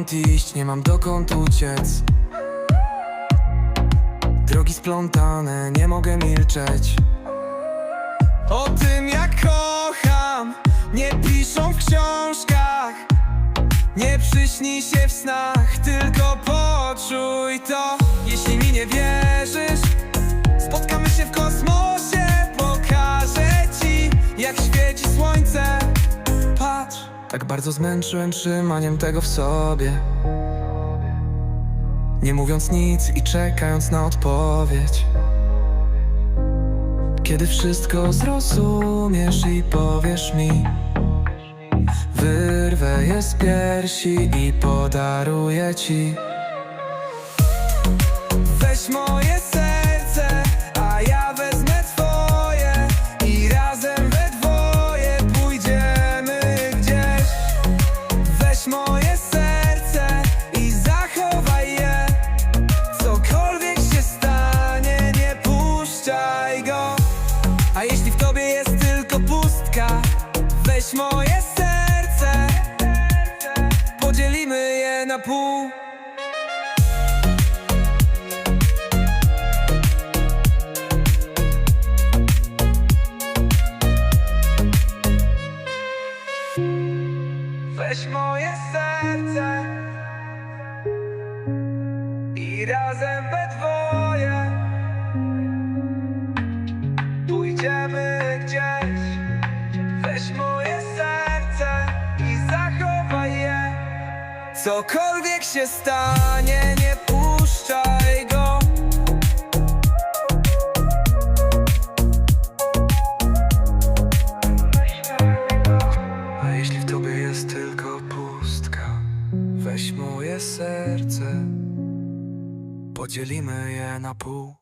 dokąd iść, nie mam dokąd uciec. Drogi splątane, nie mogę milczeć. O tym jak kocham, nie piszą w książkach. Nie przyśnij się w snach, tylko poczuj to tak bardzo zmęczyłem trzymaniem tego w sobie. Nie mówiąc nic i czekając na odpowiedź. Kiedy wszystko zrozumiesz i powiesz mi Wyrwę je z piersi i podaruję ci. Weź moje Weź moje serce. Podzielimy je na pół. Weź moje serce. I razem we dwoje. Pójdziemy gdzieś. Weź moje Cokolwiek się stanie, nie puszczaj go. A jeśli w tobie jest tylko pustka, weź moje serce, podzielimy je na pół.